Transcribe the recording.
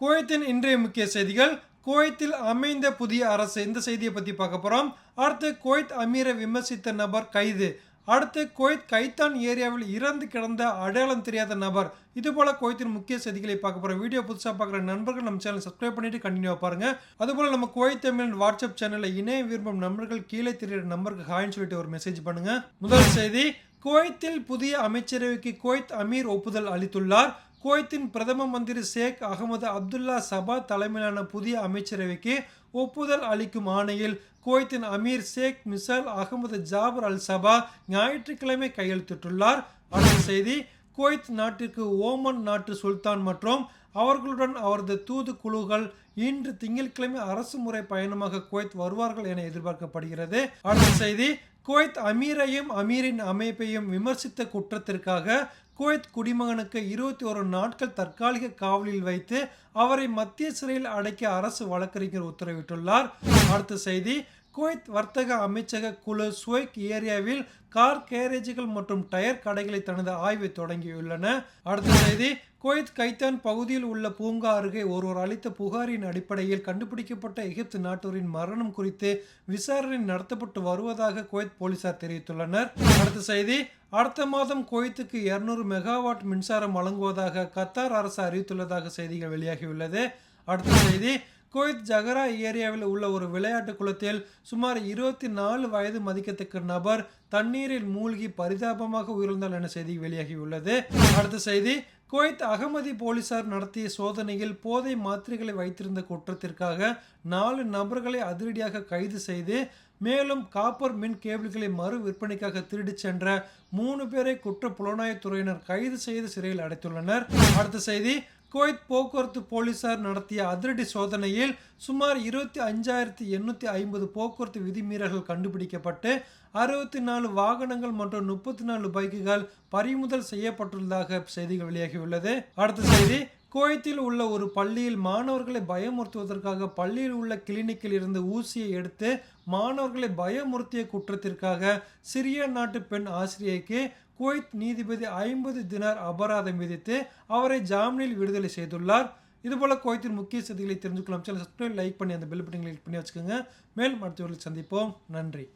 குவைத்தின் இன்றைய முக்கிய செய்திகள். குவைத்தில் அமைந்த புதிய அரசு. இந்த செய்தியை பற்றி பார்க்க போகிறோம் அடுத்து குவைத் அமீரை விமர்சித்த நபர் கைது. அடுத்து குவைத் கைத்தான் ஏரியாவில் இறந்து கிடந்த அடையாளம் தெரியாத நபர். இது போல குவைத்தின் முக்கிய செய்திகளை பார்க்க போகிறோம் வீடியோ புதுசாக பார்க்குற நண்பர்கள் நம்ம சேனல் சப்ஸ்கிரைப் பண்ணிட்டு கண்டினியூ பாருங்கள் அதுபோல் நம்ம குவைத் தமிழ் வாட்ஸ்அப் சேனலில் இணைய விரும்பும் நண்பர்கள் கீழே தெரியுற நம்பருக்கு ஹாய்னு சொல்லிட்டு ஒரு மெசேஜ் பண்ணுங்கள் முதல் செய்தி குவைத்தில் புதிய அமைச்சரவைக்கு குவைத் அமீர் ஒப்புதல் அளித்துள்ளார். குவைத்தின் பிரதம மந்திரி ஷேக் அகமது அப்துல்லா சபா தலைமையிலான புதிய அமைச்சரவைக்கு ஒப்புதல் அளிக்கும் ஆணையில் குவைத்தின் அமீர் ஷேக் மிசால் அகமது ஜாபர் அல் சபா ஞாயிற்றுக்கிழமை கையெழுத்திட்டுள்ளார். அடுத்த செய்தி குவைத் நாட்டிற்கு ஓமன் நாட்டு சுல்தான் மற்றும் அவர்களுடன் அவரது தூது குழுக்கள் இன்று திங்கட்கிழமை அரசு முறை பயணமாக குவைத் வருவார்கள் என எதிர்பார்க்கப்படுகிறது. அடுத்த செய்தி குவைத் அமீரையும் அமீரின் அமைப்பையும் விமர்சித்த குற்றத்திற்காக குவைத் குடிமகனுக்கு இருபத்தி ஒரு நாட்கள் தற்காலிக காவலில் வைத்து அவரை மத்திய சிறையில் அடைக்க அரசு வழக்கறிஞர் உத்தரவிட்டுள்ளார். அடுத்த செய்தி குவைத் வர்த்தக அமைச்சக குழு சுவைக் ஏரியாவில் கார் கேரேஜுகள் மற்றும் டயர் கடைகளை தனது ஆய்வை தொடங்கியுள்ளன. அடுத்த செய்தி குவைத் கைத்தான் பகுதியில் உள்ள பூங்கா அருகே ஒருவர் அளித்த புகாரின் அடிப்படையில் கண்டுபிடிக்கப்பட்ட எகிப்து நாட்டோரின் மரணம் குறித்து விசாரணை நடத்தப்பட்டு வருவதாக குவைத் போலீசார் தெரிவித்துள்ளனர். அடுத்த செய்தி அடுத்த மாதம் குவைத்துக்கு இருநூறு மெகாவாட் மின்சாரம் வழங்குவதாக கத்தார் அரசு அறிவித்துள்ளதாக செய்திகள் வெளியாகியுள்ளது. அடுத்த செய்தி குவைத் ஜகரா ஏரியாவில் உள்ள ஒரு விளையாட்டு குளத்தில் சுமார் இருபத்தி நாலு வயது மதிக்கத்தக்க நபர் தண்ணீரில் மூழ்கி பரிதாபமாக உயிர்ந்தார் என செய்தி வெளியாகியுள்ளது. அடுத்த செய்தி குவைத் அகமதி போலீசார் நடத்திய சோதனையில் போதை மாத்திரைகளை வைத்திருந்த குற்றத்திற்காக நாலு நபர்களை அதிரடியாக கைது செய்து மேலும் காப்பர் மின் கேபிள்களை மறு விற்பனைக்காக திருடிச் சென்ற மூணு பேரை குற்ற புலனாய்வுத்துறையினர் கைது செய்து சிறையில் அடைத்துள்ளனர். அடுத்த செய்தி குவைத் போக்குவரத்து போலீசார் நடத்திய அதிரடி சோதனையில் சுமார் இருபத்தி அஞ்சாயிரத்தி எண்ணூற்றி ஐம்பது போக்குவரத்து விதிமீறல்கள் கண்டுபிடிக்கப்பட்டு அறுபத்தி நாலு வாகனங்கள் மற்றும் முப்பத்தி நாலு பைக்குகள் பறிமுதல் செய்யப்பட்டுள்ளதாக செய்திகள் வெளியாகியுள்ளது. அடுத்த செய்தி குவைத்தில் உள்ள ஒரு பள்ளியில் மாணவர்களை பயமுறுத்துவதற்காக பள்ளியில் உள்ள கிளினிக்கில் இருந்து ஊசியை எடுத்து மாணவர்களை பயமுறுத்திய குற்றத்திற்காக சிறிய நாட்டு பெண் ஆசிரியைக்கு குவைத் நீதிபதி ஐம்பது தினார் அபராதம் விதித்து அவரை ஜாமீனில் விடுதலை செய்துள்ளார். இதுபோல் குவைத்தின் முக்கிய செய்திகளை தெரிஞ்சுக்கலாம். சில சப்ஸ்கிரைப் லைக் பண்ணி அந்த பெல் பட்டனை கிளிக் பண்ணி வச்சுக்கோங்க. மேலும் அடுத்தவர்களை சந்திப்போம். நன்றி.